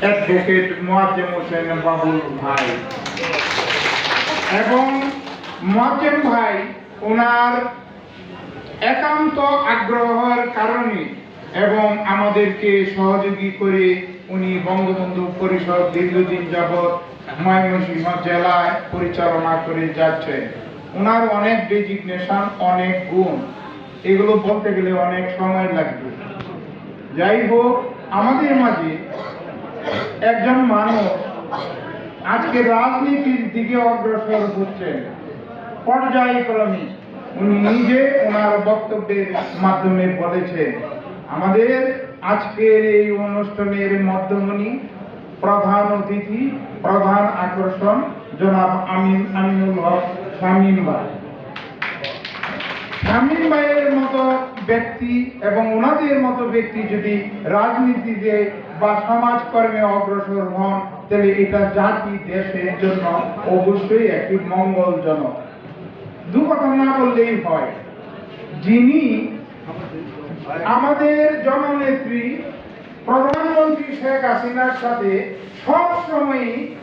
Advocate Moazzem Hossain Babul ভাই। এবং মোয়াজ্জেম ভাই ওনার একান্ত আগ্রহের কারণে এবং আমাদেরকে সহযোগী করে উনি বঙ্গবন্ধু পরিষদ দীর্ঘদিন যাবৎ ময়মনসিংহ জেলায় পরিচালনা করে যাচ্ছেন। ওনার অনেক ডেজিগনেশন অনেক গুণ। এগুলো বলতে গেলে অনেক সময় লাগবে। যাই হোক, আমাদের মাঝে একজন মানুষ আজকে রাজনীতির দিকে অগ্রসর হচ্ছেন। পর্যায়ক্রমে উনি নিজে ওনার বক্তব্যের মাধ্যমে বলেছেন, আমাদের আজকের এই অনুষ্ঠানের মধ্যমণি প্রধান অতিথি, প্রধান আকর্ষণ, জনাব আমিন, আমিনুল হক শামীম ভাই। শামীম ভাইয়ের মতো ব্যক্তি এবং ওনাদের মতো ব্যক্তি যদি রাজনীতিতে বা সমাজকর্মে অগ্রসর হন, তাহলে এটা জাতি দেশের জন্য অবশ্যই একটি মঙ্গলজনক। দু কথা না বললেই হয়, যিনি আমাদের জননেত্রী, প্রধানমন্ত্রী শেখ হাসিনার সাথে সব সময়ই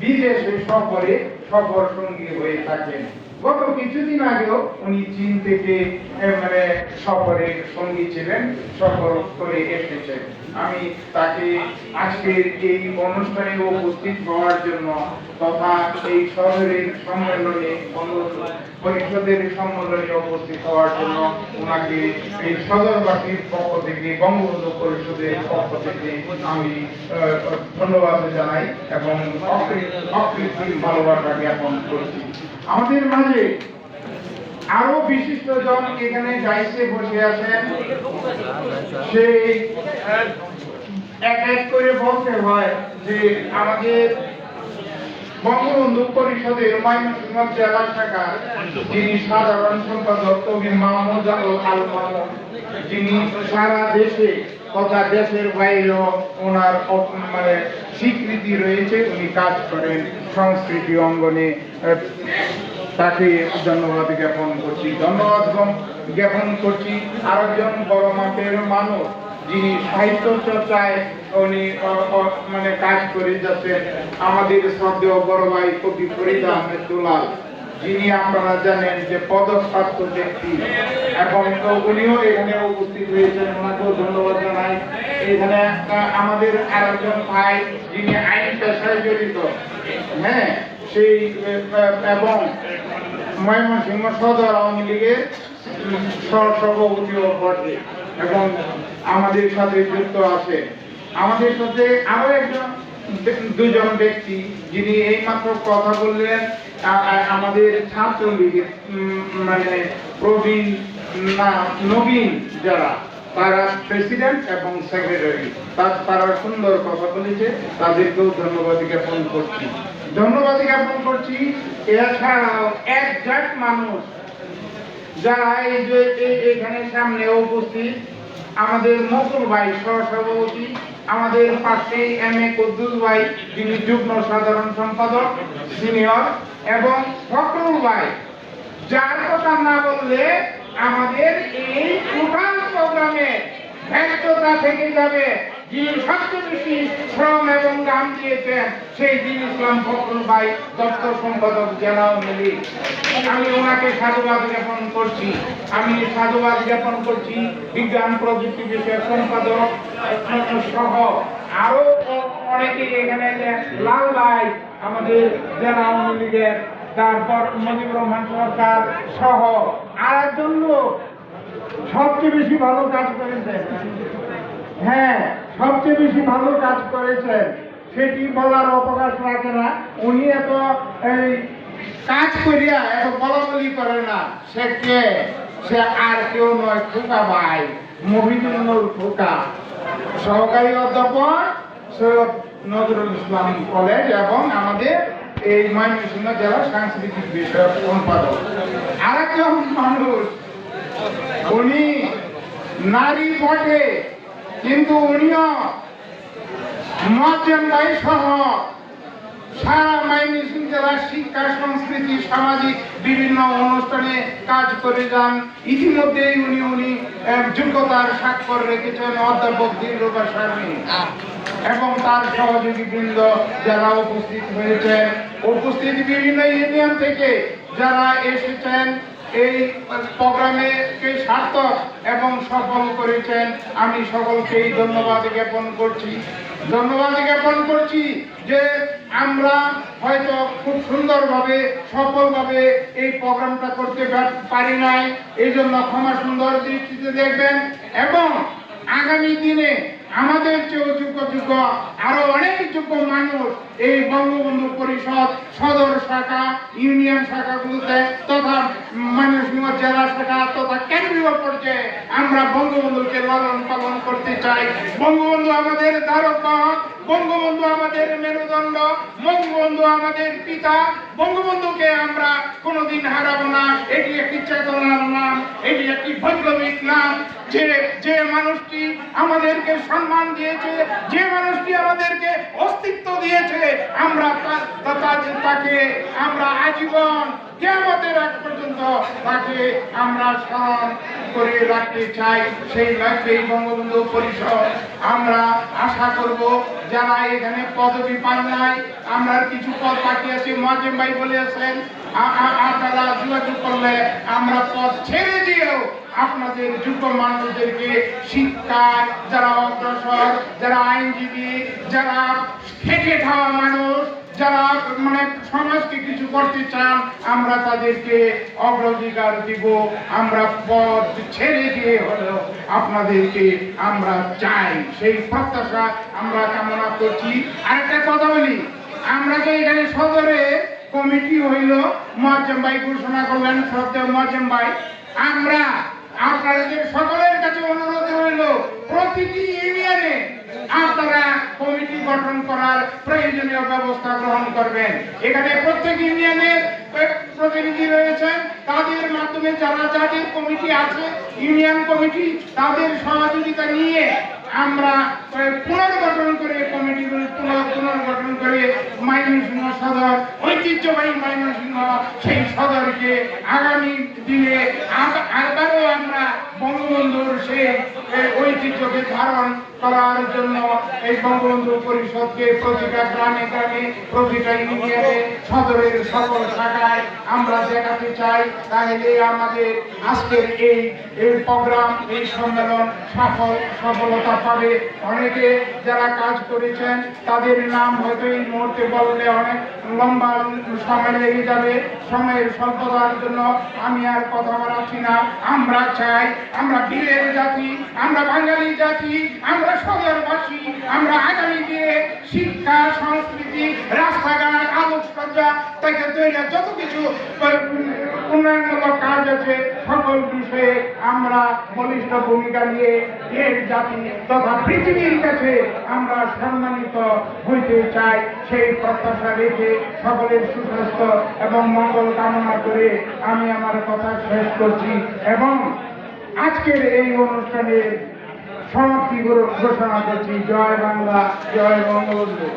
বিদেশে সফরে সফর সঙ্গী হয়ে থাকেন। গত কিছুদিন আগেও উনি চীন থেকে মানে সফরে সঙ্গী ছিলেন, সফর করে এসেছেন। আমি তাকে আজকের এই অনুষ্ঠানে উপস্থিত হওয়ার জন্য তথা এই শহরের সম্মেলনে, পরিষদের সম্মেলনে উপস্থিত হওয়ার জন্য ওনাকে এই সদরবাসীর পক্ষ থেকে, বঙ্গবন্ধু পরিষদের পক্ষ থেকে আমি ধন্যবাদ জানাই এবং অকৃত্রিম ভালোবাসা জ্ঞাপন করছি। আমাদের মাঝে আরও বিশিষ্ট জন এখানে গাইছে বসে আছেন। সেই এক এক করে বলতে হয় যে আমাদের বঙ্গবন্ধু পরিষদের ময়মনসিংহ জেলা যিনি সাধারণ সম্পাদক মাহমুদ আল যিনি সারা দেশে তথা দেশের বাইরেও ওনার মানে স্বীকৃতি রয়েছে, উনি কাজ করেন সংস্কৃতি অঙ্গনে। তাকে ধন্যবাদ জ্ঞাপন করছি। ধন্যবাদ জ্ঞাপন করছি আরেকজন বড় মাপের মানুষ, যিনি সাহিত্য চর্চায় উনি মানে কাজ করে যাচ্ছেন, আমাদের শ্রদ্ধেয় বড় ভাই কবি ফরিদ আহমেদ যিনি আপনারা জানেন যে পদপ্রাপ্ত ব্যক্তি। এবং উনিও এখানে উপস্থিত হয়েছেন, ওনাকেও ধন্যবাদ জানাই। এখানে আমাদের আরেকজন ভাই, যিনি আইন পেশায় জড়িত। হ্যাঁ? সেই এবং ময়মনসিংহ সদর আওয়ামী লীগের সহসভাপতিও বটে এবং আমাদের সাথে যুক্ত আছে। আমাদের সাথে আরও একজন দুজন ব্যক্তি যিনি এইমাত্র কথা বললেন আমাদের ছাত্রলীগের মানে প্রবীণ নবীন যারা। তারা প্রেসিডেন্ট এবং সেক্রেটারি। তার তারা সুন্দর কথা বলেছে, তাদেরকেও ধন্যবাদ জ্ঞাপন করছি। ধন্যবাদ জ্ঞাপন করছি, এছাড়াও একজাট মানুষ যারা এই যে এখানে সামনে উপস্থিত, আমাদের মকুল ভাই সহসভাপতি, আমাদের পাশে এম এ কদ্দুস ভাই, যিনি যুগ্ম সাধারণ সম্পাদক, সিনিয়র, এবং ফখরুল ভাই। যার কথা না বললে আমাদের এই টোটাল প্রোগ্রামে ব্যর্থতা থেকে যাবে। যিনি সবচেয়ে বেশি শ্রম এবং গান দিয়েছেন, সেই দিন ইসলাম ফখরুল ভাই, দপ্তর সম্পাদক জেলা মিলি। আমি ওনাকে সাধুবাদ জ্ঞাপন করছি। আমি সাধুবাদ জ্ঞাপন করছি বিজ্ঞান প্রযুক্তি বিষয়ক সম্পাদক, সহ আরও অনেকে এখানে লাল ভাই, আমাদের জেলা আওয়ামী লীগের তারপর মুজিবুর রহমান সরকার সহ আর লোক সবচেয়ে বেশি ভালো কাজ করেছেন। হ্যাঁ সবচেয়ে বেশি ভালো কাজ করেছেন। সেটি বলার অবকাশ রাখে না। উনি এত এই কাজ করিয়া এত বলা বলি করে না। সে কে? সে আর কেউ নয়, খোকা ভাই মহিদুল খোকা। সহকারী অধ্যাপক সৈয়দ নজরুল ইসলাম কলেজ এবং আমাদের এই ময়মনসিংহ জেলার সাংস্কৃতিক বিষয়ক সম্পাদক। আরেকজন মানুষ উনি নারী বটে, কিন্তু উনিও মজ্জেম সহ সারা মাইমিসিং জেলার শিক্ষা, সংস্কৃতি, সামাজিক বিভিন্ন অনুষ্ঠানে কাজ করে যান। ইতিমধ্যেই উনি উনি যোগ্যতার স্বাক্ষর রেখেছেন অধ্যাপক দিলরুবা শারমিন এবং তার সহযোগী বৃন্দ যারা উপস্থিত হয়েছেন, উপস্থিত বিভিন্ন ইউনিয়ন থেকে যারা এসেছেন এই প্রোগ্রামে সার্থক এবং সফল করেছেন, আমি সকলকেই ধন্যবাদ জ্ঞাপন করছি। ধন্যবাদ জ্ঞাপন করছি যে আমরা হয়তো খুব সুন্দরভাবে, সফলভাবে এই প্রোগ্রামটা করতে পার- নাই। এই জন্য ক্ষমা সুন্দর দৃষ্টিতে দেখবেন এবং আগামী দিনে আমাদের চেয়েও যোগ্য যোগ্য আরও অনেক যোগ্য মানুষ এই বঙ্গবন্ধু পরিষদ সদর শাখা, ইউনিয়ন শাখাগুলোতে তথা ময়মনসিংহ জেলা শাখা তথা কেন্দ্রীয় পর্যায়ে আমরা বঙ্গবন্ধুকে লালন পালন করতে চাই। বঙ্গবন্ধু আমাদের ধারক বঙ্গবন্ধু আমাদের মেরুদণ্ড, বঙ্গবন্ধু আমাদের পিতা, বঙ্গবন্ধুকে আমরা কোনোদিন হারাবো না। এটি একটি চেতনার নাম, এটি একটি বৈপ্লবিক নাম। যে যে মানুষটি আমাদেরকে সম্মান দিয়েছে, যে মানুষটি আমাদেরকে অস্তিত্ব দিয়েছে, আমরা তা- তা- তা- তাকে আমরা আজীবন কেমতের এক পর্যন্ত তাকে আমরা স্মরণ করে রাখতে চাই। সেই লক্ষ্যেই বঙ্গবন্ধু পরিষদ। আমরা আশা করব যারা এখানে পদবি পান নাই আমরা কিছু পদ বাকি আছে। মজেম ভাই বলেছেন আ- আ- আপনারা যোগাযোগ করলে আমরা পদ ছেড়ে দিয়েও আপনাদের যুব মানুষদেরকে শিক্ষায়, যারা অগ্রসর, যারা আইনজীবী, যারা খেটে খাওয়া মানুষ যারা মানে সমাজকে কিছু করতে চান, আমরা তাদেরকে অগ্রাধিকার দিব। আমরা পদ ছেড়ে দিয়ে হলেও আপনাদেরকে আমরা চাই। সেই প্রত্যাশা আমরা কামনা করছি। আরেকটা কথা বলি, আমরা যে এখানে সদরে কমিটি হইল মহাজম ভাই ঘোষণা করলেন, শ্রদ্ধেয় মহাজম ভাই। আমরা আপনাদের সকলের কাছে অনুরোধ রইল, প্রতিটি ইউনিয়নে গঠন করার প্রয়োজনীয় ব্যবস্থা গ্রহণ করবেন। এখানে প্রত্যেক ইউনিয়নের প্রতিনিধি রয়েছেন তাদের মাধ্যমে যারা যাদের কমিটি আছে, ইউনিয়ন কমিটি, তাদের সহযোগিতা নিয়ে আমরা পুনর্গঠন করে কমিটিগুলো পুনর- পুনর্গঠন করে ময়মনসিংহ সদর, ঐতিহ্যবাহী ময়মনসিংহ সেই সদরকে আগামী দিনে আবারও আমরা বঙ্গবন্ধুর সেই ঐতিহ্যকে ধারণ করার জন্য এই বঙ্গবন্ধু পরিষদকে প্রতিটা গ্রামে গ্রামে, প্রতিটা ইউনিয়নে, সদরের সকল শাখায় আমরা দেখাতে চাই। তাহলে আমাদের আজকের এই এই প্রোগ্রাম, এই সম্মেলন সফল, সফলতা পাবে অনেকে যারা কাজ করেছেন, তাদের নাম হয়তো এই মুহূর্তে বললে অনেক লম্বা সময় লেগে যাবে। সময়ের স্বল্পতার জন্য আমি আর কথা বাড়াচ্ছি না। আমরা চাই, আমরা বীরের জাতি, আমরা বাঙালি জাতি, আমরা সদরবাসী আমরা আগামী দিনে শিক্ষা, সংস্কৃতি, রাস্তাঘাট, আলোকসজ্জা থেকে তৈরি যত কিছু উন্নয়নমূলক কাজ আছে, সকল বিষয়ে আমরা বলিষ্ঠ ভূমিকা নিয়ে দেশ, জাতি তথা পৃথিবীর কাছে আমরা সম্মানিত হইতে চাই। সেই প্রত্যাশা রেখে সকলের সুস্বাস্থ্য এবং মঙ্গল কামনা করে আমি আমার কথা শেষ করছি এবং আজকের এই অনুষ্ঠানের সমাপ্তি ঘোষণা করছি। জয় বাংলা জয় বঙ্গবন্ধু